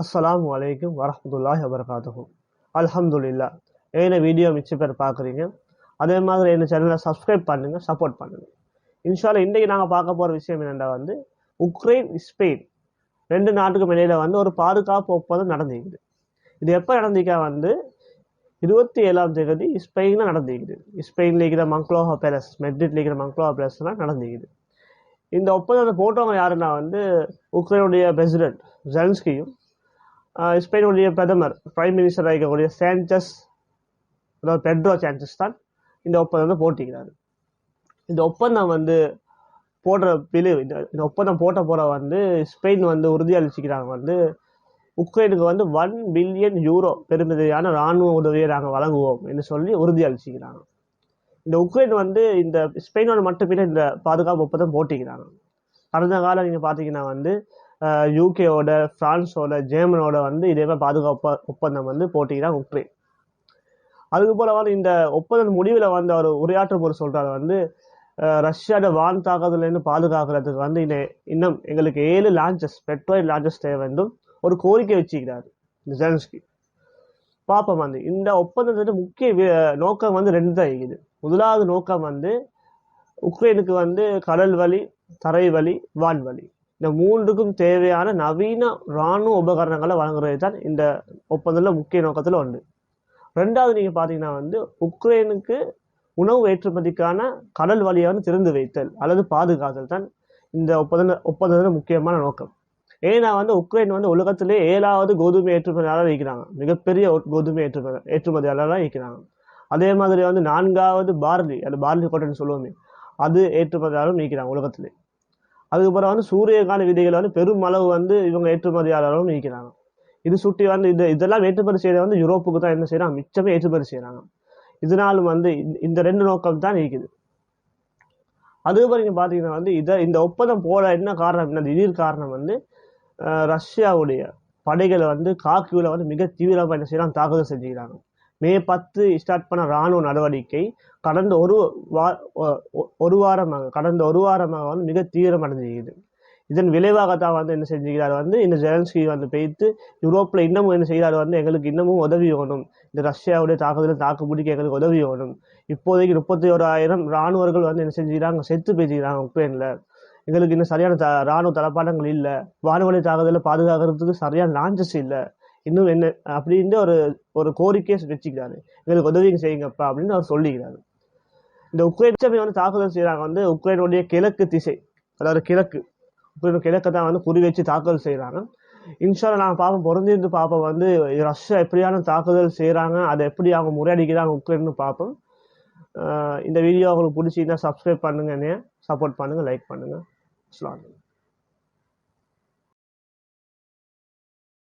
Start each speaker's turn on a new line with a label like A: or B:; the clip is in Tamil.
A: அஸ்லாம் அலைக்கும் வரமத்துல்லாஹ் வபரகாத்துஹு. அலமதுல்லா என்ன வீடியோ மிச்சம் பேர் பார்க்குறீங்க அதே மாதிரி என்ன சேனலை சப்ஸ்கிரைப் பண்ணுங்கள் சப்போர்ட் பண்ணுங்க. இன்ஷால்ல இன்றைக்கி நாங்கள் பார்க்க போகிற விஷயம் என்னென்னா வந்து உக்ரைன் ஸ்பெயின் ரெண்டு நாட்டுக்கும் இடையில வந்து ஒரு பாதுகாப்பு ஒப்பந்தம் நடந்துக்குது இது எப்போ நடந்திருக்கா வந்து இருபத்தி ஏழாம் தேதி ஸ்பெயினில் நடந்துக்குது ஸ்பெயினில் இருக்கிற மங்க்ளோஹா பேலஸ் மெட்ரிட்ல இருக்கிற மங்க்ளோஹா பேலஸ்லாம் நடந்துக்குது இந்த ஒப்பந்தத்தை போட்டவங்க யாருன்னா வந்து உக்ரைனுடைய பிரசிடென்ட் ஜெலன்ஸ்கியும் ஸ்பெயினுடைய பிரதமர் பிரைம் மினிஸ்டராக இருக்கக்கூடிய சான்சஸ் அதாவது பெட்ரோ சான்சஸ் தான் இந்த ஒப்பந்தத்தை போட்டிக்கிறாரு இந்த ஒப்பந்தம் வந்து போடுற பிளவு இந்த இந்த ஒப்பந்தம் போட்ட போற வந்து ஸ்பெயின் வந்து உறுதியளிச்சுக்கிறாங்க. வந்து உக்ரைனுக்கு வந்து ஒன் பில்லியன் யூரோ பெருமதியான இராணுவ உதவியை நாங்கள் வழங்குவோம் என்று சொல்லி உறுதியளிச்சுக்கிறாங்க. இந்த உக்ரைன் வந்து இந்த ஸ்பெயினோட மட்டுமே இந்த பாதுகாப்பு ஒப்பந்தம் போட்டிக்கிறாங்க. கடந்த காலம் நீங்கள் பார்த்தீங்கன்னா வந்து யூகேவோட பிரான்ஸோட ஜெர்மனோட வந்து இதே மாதிரி பாதுகாப்பு ஒப்பந்தம் வந்து போட்டிக்கிறாங்க உக்ரைன் அதுக்கு போல வந்து இந்த ஒப்பந்தம் முடிவில் வந்து அவர் உரையாற்றும் போது சொல்கிறார் வந்து ரஷ்யாவோட வான் தாக்குதலேருந்து பாதுகாக்கிறதுக்கு வந்து இன்னும் எங்களுக்கு ஏழு லான்ச்சஸ் பெட்ரோல் லான்ச்சஸ் தேவை வேண்டும் ஒரு கோரிக்கை வச்சுக்கிறாரு இந்த ஜெலன்ஸ்கி பார்ப்போம் வந்து இந்த ஒப்பந்தத்தோட முக்கிய நோக்கம் வந்து ரெண்டு தான் இருக்குது. முதலாவது நோக்கம் வந்து உக்ரைனுக்கு வந்து கடல் வழி தரை வழி வான்வழி இந்த மூன்றுக்கும் தேவையான நவீன இராணுவ உபகரணங்களை வழங்குறது தான் இந்த ஒப்பந்தத்தில் முக்கிய நோக்கத்தில் ஒன்று ரெண்டாவது நீங்கள் பார்த்தீங்கன்னா வந்து உக்ரைனுக்கு உணவு ஏற்றுமதிக்கான கடல் வழியை வந்து திறந்து வைத்தல் அல்லது பாதுகாத்தல் தான் இந்த ஒப்பந்த ஒப்பந்தத்தில் முக்கியமான நோக்கம். ஏன்னா வந்து உக்ரைன் வந்து உலகத்திலே ஏழாவது கோதுமை ஏற்றுமதியாளர் இருக்கிறாங்க. மிகப்பெரிய ஒரு கோதுமை ஏற்றுமதி ஏற்றுமதியாளராக இருக்கிறாங்க. அதே மாதிரி வந்து நான்காவது பார்லி அது பார்லி கோட்டைன்னு சொல்லுவோமே அது ஏற்றுமதியாளரும் நீக்கிறாங்க உலகத்திலே. அதுக்கப்புறம் வந்து சூரியகான விதைகள் வந்து பெரும் அளவு வந்து இவங்க ஏற்றுமதியாளர்களும் இருக்கிறாங்க இது சுட்டி வந்து இது இதெல்லாம் ஏற்றுமதி செய்யறது வந்து யூரோப்புக்கு தான் என்ன செய்யறாங்க மிச்சமே ஏற்றுமதி செய்யறாங்க இதனாலும் வந்து இந்த- இந்த ரெண்டு நோக்கம் தான் இருக்குது அதுக்கப்புறம் நீங்கள் பார்த்தீங்கன்னா வந்து இதை இந்த ஒப்பந்தம் போட என்ன காரணம் அப்படின்னா திடீர் காரணம் வந்து ரஷ்யாவுடைய படைகளை வந்து காக்கியூவில் வந்து மிக தீவிரமாக என்ன செய்யலாம் தாக்குதல் செஞ்சுக்கிறாங்க. மே பத்து ஸ்டார்ட் பண்ண ராணுவ நடவடிக்கை கடந்த ஒரு வா ஒரு வாரமாக கடந்த ஒரு வாரமாக வந்து மிக தீவிரமடைஞ்சிருக்குது. இதன் விளைவாகத்தான் வந்து என்ன செஞ்சுக்கிறார் வந்து இந்த ஜெலன்ஸ்கி வந்து பெய்த்து யூரோப்பில் இன்னமும் என்ன செய்கிறார் வந்து எங்களுக்கு இன்னமும் உதவி வேணும். இந்த ரஷ்யாவுடைய தாக்குதலை தாக்கு பிடிக்க எங்களுக்கு உதவி வேணும். இப்போதைக்கு முப்பத்தி ஓராயிரம் ராணுவர்கள் வந்து என்ன செஞ்சுக்கிறாங்க செத்து பேசிக்கிறாங்க உக்ரைனில். எங்களுக்கு இன்னும் சரியான த ராணுவ தளபாடங்கள் இல்லை. வான்வழி தாக்குதலை பாதுகாக்கிறதுக்கு சரியான லான்சஸ் இல்லை. இன்னும் என்ன அப்படின்ட்டு ஒரு ஒரு கோரிக்கையை வச்சுக்கிறாரு எங்களுக்கு உதவி செய்யுங்கப்பா அப்படின்னு அவர் சொல்லிக்கிறாரு. இந்த உக்ரைன் உச்சமே வந்து தாக்குதல் செய்கிறாங்க வந்து உக்ரைனுடைய கிழக்கு திசை அதாவது கிழக்கு. உக்ரைன் கிழக்கை தான் வந்து குறி வச்சு தாக்குதல் செய்கிறாங்க இன்ஷால நாங்கள் பார்ப்போம் பொருந்திருந்து பார்ப்போம் வந்து ரஷ்யா எப்படியான தாக்குதல் செய்கிறாங்க அதை எப்படி அவங்க முறையடிக்கிறாங்க உக்ரைன்னு பார்ப்போம் இந்த வீடியோ உங்களுக்கு பிடிச்சிருந்தா சப்ஸ்கிரைப் பண்ணுங்க சப்போர்ட் பண்ணுங்கள் லைக் பண்ணுங்கள் அஸ்லாம்